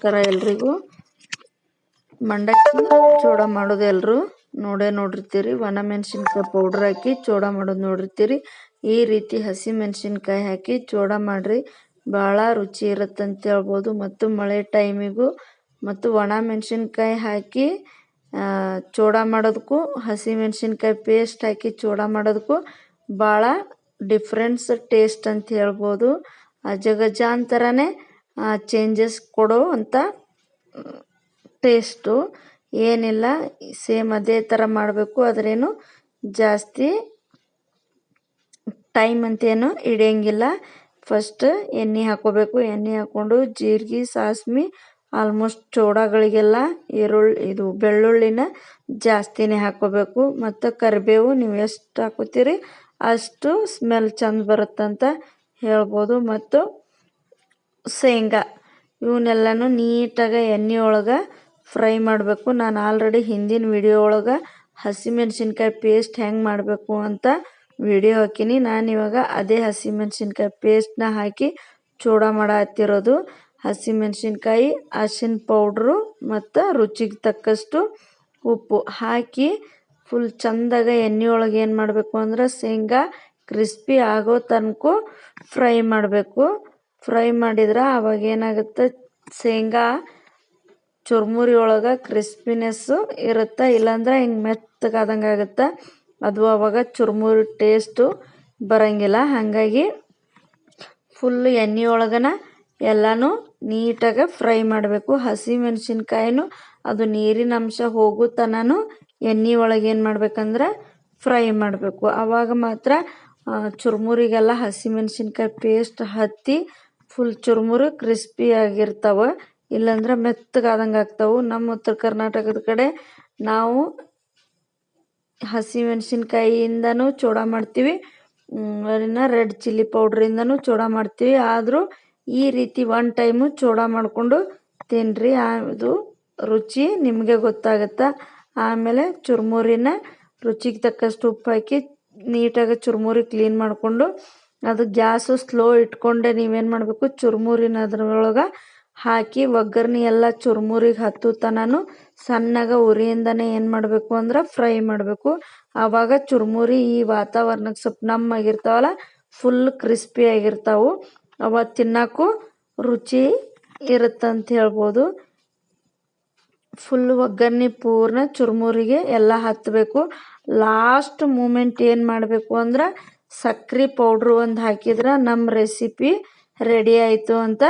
ನಮಸ್ಕಾರ ಎಲ್ರಿಗೂ. ಮಂಡಕ್ಕಿ ಚೋಡ ಮಾಡೋದು ಎಲ್ಲರೂ ನೋಡೇ ನೋಡಿರ್ತೀರಿ. ಒಣ ಮೆಣಸಿನ್ಕಾಯಿ ಪೌಡ್ರ್ ಹಾಕಿ ಚೂಡ ಮಾಡೋದು ನೋಡಿರ್ತೀರಿ. ಈ ರೀತಿ ಹಸಿ ಮೆಣಸಿನ್ಕಾಯಿ ಹಾಕಿ ಚೂಡ ಮಾಡಿರಿ. ಭಾಳ ರುಚಿ ಇರುತ್ತೆ ಅಂತ ಹೇಳ್ಬೋದು. ಮತ್ತು ಮಳೆ ಟೈಮಿಗೂ ಮತ್ತು ಒಣ ಮೆಣಸಿನ್ಕಾಯಿ ಹಾಕಿ ಚೋಡ ಮಾಡೋದಕ್ಕೂ ಹಸಿ ಮೆಣಸಿನ್ಕಾಯಿ ಪೇಸ್ಟ್ ಹಾಕಿ ಚೂಡ ಮಾಡೋದಕ್ಕೂ ಭಾಳ ಡಿಫ್ರೆನ್ಸ್ ಟೇಸ್ಟ್ ಅಂತ ಹೇಳ್ಬೋದು. ಅಜಗಜಾಂತರನೇ ಚೇಂಜಸ್ ಕೊಡೋ ಅಂತ ಟೇಸ್ಟು ಏನಿಲ್ಲ ಸೇಮ್ ಅದೇ ಥರ ಮಾಡಬೇಕು, ಆದ್ರೇನು ಜಾಸ್ತಿ ಟೈಮ್ ಅಂತೇನು ಹಿಡಿಯಂಗಿಲ್ಲ. ಫಸ್ಟ್ ಎಣ್ಣೆ ಹಾಕೋಬೇಕು, ಎಣ್ಣೆ ಹಾಕ್ಕೊಂಡು ಜೀರಿಗೆ, ಸಾಸ್ಮಿ ಆಲ್ಮೋಸ್ಟ್ ಚೂಡಗಳಿಗೆಲ್ಲ ಈರುಳ್ಳಿ, ಇದು ಬೆಳ್ಳುಳ್ಳಿನ ಜಾಸ್ತಿನೇ ಹಾಕೋಬೇಕು. ಮತ್ತು ಕರಿಬೇವು, ನೀವು ಎಷ್ಟು ಹಾಕೋತೀರಿ ಅಷ್ಟು ಸ್ಮೆಲ್ ಚಂದ ಬರುತ್ತಂತ ಹೇಳ್ಬೋದು. ಮತ್ತು ಶೇಂಗಾ. ಇವನ್ನೆಲ್ಲನೂ ನೀಟಾಗಿ ಎಣ್ಣೆ ಒಳಗೆ ಫ್ರೈ ಮಾಡಬೇಕು. ನಾನು ಆಲ್ರೆಡಿ ಹಿಂದಿನ ವಿಡಿಯೋ ಒಳಗೆ ಹಸಿಮೆಣ್ಸಿನ್ಕಾಯಿ ಪೇಸ್ಟ್ ಹೆಂಗೆ ಮಾಡಬೇಕು ಅಂತ ವಿಡಿಯೋ ಹಾಕೀನಿ. ನಾನು ಇವಾಗ ಅದೇ ಹಸಿಮೆಣ್ಸಿನ್ಕಾಯಿ ಪೇಸ್ಟ್ನ ಹಾಕಿ ಚೂಡ ಮಾಡತ್ತಿರೋದು ಹಸಿಮೆಣ್ಸಿನ್ಕಾಯಿ ಹಸಿನ ಪೌಡ್ರು ಮತ್ತು ರುಚಿಗೆ ತಕ್ಕಷ್ಟು ಉಪ್ಪು ಹಾಕಿ ಫುಲ್ ಚಂದಾಗ ಎಣ್ಣೆ ಒಳಗೆ ಏನು ಮಾಡಬೇಕು ಅಂದ್ರೆ ಶೇಂಗಾ ಕ್ರಿಸ್ಪಿ ಆಗೋ ತನಕ ಫ್ರೈ ಮಾಡಬೇಕು. ಫ್ರೈ ಮಾಡಿದ್ರೆ ಅವಾಗ ಏನಾಗುತ್ತೆ? ಶೇಂಗಾ ಚುರ್ಮುರಿ ಒಳಗೆ ಕ್ರಿಸ್ಪಿನೆಸ್ಸು ಇರುತ್ತೆ, ಇಲ್ಲಾಂದ್ರೆ ಹಿಂಗೆ ಮೆತ್ತಗಾದಂಗೆ ಆಗುತ್ತೆ. ಅದು ಅವಾಗ ಚುರ್ಮುರಿ ಟೇಸ್ಟು ಬರಂಗಿಲ್ಲ. ಹಾಗಾಗಿ ಫುಲ್ ಎಣ್ಣೆ ಒಳಗನ ಎಲ್ಲನೂ ನೀಟಾಗಿ ಫ್ರೈ ಮಾಡಬೇಕು. ಹಸಿ ಮೆಣಸಿನ್ಕಾಯಿನೂ ಅದು ನೀರಿನ ಅಂಶ ಹೋಗೋ ತನೂ ಎಣ್ಣೆ ಒಳಗೆ ಏನು ಮಾಡ್ಬೇಕಂದ್ರೆ ಫ್ರೈ ಮಾಡಬೇಕು. ಆವಾಗ ಮಾತ್ರ ಚುರ್ಮುರಿಗೆಲ್ಲ ಹಸಿಮೆಣ್ಸಿನ್ಕಾಯಿ ಪೇಸ್ಟ್ ಹತ್ತಿ ಫುಲ್ ಚುರುಮುರು ಕ್ರಿಸ್ಪಿ ಆಗಿರ್ತಾವ. ಇಲ್ಲಾಂದ್ರೆ ಮೆತ್ತಗಾದಂಗೆ ಆಗ್ತಾವೆ. ನಮ್ಮ ಉತ್ತರ ಕರ್ನಾಟಕದ ಕಡೆ ನಾವು ಹಸಿಮೆಣಸಿನ್ಕಾಯಿಯಿಂದನೂ ಚೂಡ ಮಾಡ್ತೀವಿ. ಅದನ್ನು ರೆಡ್ ಚಿಲ್ಲಿ ಪೌಡ್ರಿಂದನೂ ಚೂಡ ಮಾಡ್ತೀವಿ. ಆದರೂ ಈ ರೀತಿ ಒನ್ ಟೈಮು ಚೂಡ ಮಾಡಿಕೊಂಡು ತಿನ್ನಿರಿ ಅದು ರುಚಿ ನಿಮಗೆ ಗೊತ್ತಾಗುತ್ತೆ. ಆಮೇಲೆ ಚುರುಮುರಿನ ರುಚಿಗೆ ತಕ್ಕಷ್ಟು ಉಪ್ಪು ಹಾಕಿ ನೀಟಾಗಿ ಚುರುಮುರಿ ಕ್ಲೀನ್ ಮಾಡಿಕೊಂಡು ಅದು ಗ್ಯಾಸು ಸ್ಲೋ ಇಟ್ಕೊಂಡೆ ನೀವೇನು ಮಾಡಬೇಕು? ಚುರುಮುರಿನ ಅದ್ರೊಳಗೆ ಹಾಕಿ ಒಗ್ಗರ್ಣಿ ಎಲ್ಲ ಚುರುಮುರಿಗೆ ಹತ್ತು ತನೂ ಸಣ್ಣಗ ಉರಿಯಿಂದನೇ ಏನು ಮಾಡಬೇಕು ಅಂದ್ರೆ ಫ್ರೈ ಮಾಡಬೇಕು. ಆವಾಗ ಚುರುಮುರಿ ಈ ವಾತಾವರಣಕ್ಕೆ ಸ್ವಲ್ಪ ನಮ್ಮಾಗಿರ್ತಾವಲ್ಲ, ಫುಲ್ ಕ್ರಿಸ್ಪಿ ಆಗಿರ್ತಾವು. ಅವ ತಿನ್ನೋಕ್ಕೂ ರುಚಿ ಇರುತ್ತಂತ ಹೇಳ್ಬೋದು. ಫುಲ್ ಒಗ್ಗರ್ಣಿ ಪೂರ್ಣ ಚುರುಮುರಿಗೆ ಎಲ್ಲ ಹತ್ತಬೇಕು ಲಾಸ್ಟ್ ಮೂಮೆಂಟ್ ಏನು ಮಾಡಬೇಕು ಅಂದ್ರೆ ಸಕ್ರೆ ಪೌಡ್ರು ಒಂದು ಹಾಕಿದ್ರೆ ನಮ್ಮ ರೆಸಿಪಿ ರೆಡಿ ಆಯಿತು ಅಂತ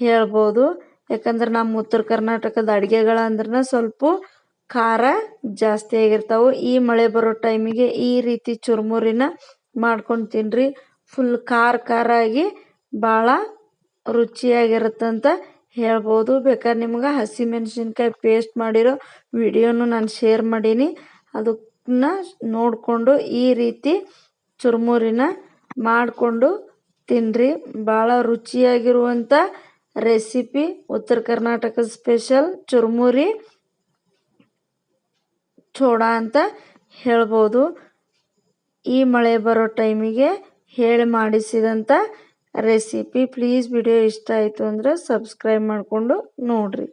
ಹೇಳ್ಬೋದು. ಯಾಕಂದ್ರೆ ನಮ್ಮ ಉತ್ತರ ಕರ್ನಾಟಕದ ಅಡುಗೆಗಳಂದ್ರೆ ಸ್ವಲ್ಪ ಖಾರ ಜಾಸ್ತಿ ಆಗಿರ್ತಾವೆ. ಈ ಮಳೆ ಬರೋ ಟೈಮಿಗೆ ಈ ರೀತಿ ಚುರುಮುರಿನ ಮಾಡ್ಕೊಂಡು ತಿನ್ನಿರಿ ಫುಲ್ ಖಾರ ಖಾರ ಆಗಿ ಭಾಳ ರುಚಿಯಾಗಿರುತ್ತಂತ ಹೇಳ್ಬೋದು. ಬೇಕಾದ್ರೆ ನಿಮ್ಗೆ ಹಸಿಮೆಣ್ಸಿನ್ಕಾಯಿ ಪೇಸ್ಟ್ ಮಾಡಿರೋ ವಿಡಿಯೋನು ನಾನು ಶೇರ್ ಮಾಡೀನಿ. ಅದನ್ನ ನೋಡಿಕೊಂಡು ಈ ರೀತಿ ಚುರುಮುರಿನ ಮಾಡಿಕೊಂಡು ತಿನ್ನಿರಿ ಭಾಳ ರುಚಿಯಾಗಿರುವಂಥ ರೆಸಿಪಿ ಉತ್ತರ ಕರ್ನಾಟಕದ ಸ್ಪೆಷಲ್ ಚುರುಮುರಿ ಚೋಡ ಅಂತ ಹೇಳ್ಬೋದು. ಈ ಮಳೆ ಬರೋ ಟೈಮಿಗೆ ಹೇಳಿ ಮಾಡಿಸಿದಂಥ ರೆಸಿಪಿ. ಪ್ಲೀಸ್ ವಿಡಿಯೋ ಇಷ್ಟ ಆಯಿತು ಅಂದರೆ ಸಬ್ಸ್ಕ್ರೈಬ್ ಮಾಡಿಕೊಂಡು ನೋಡಿರಿ.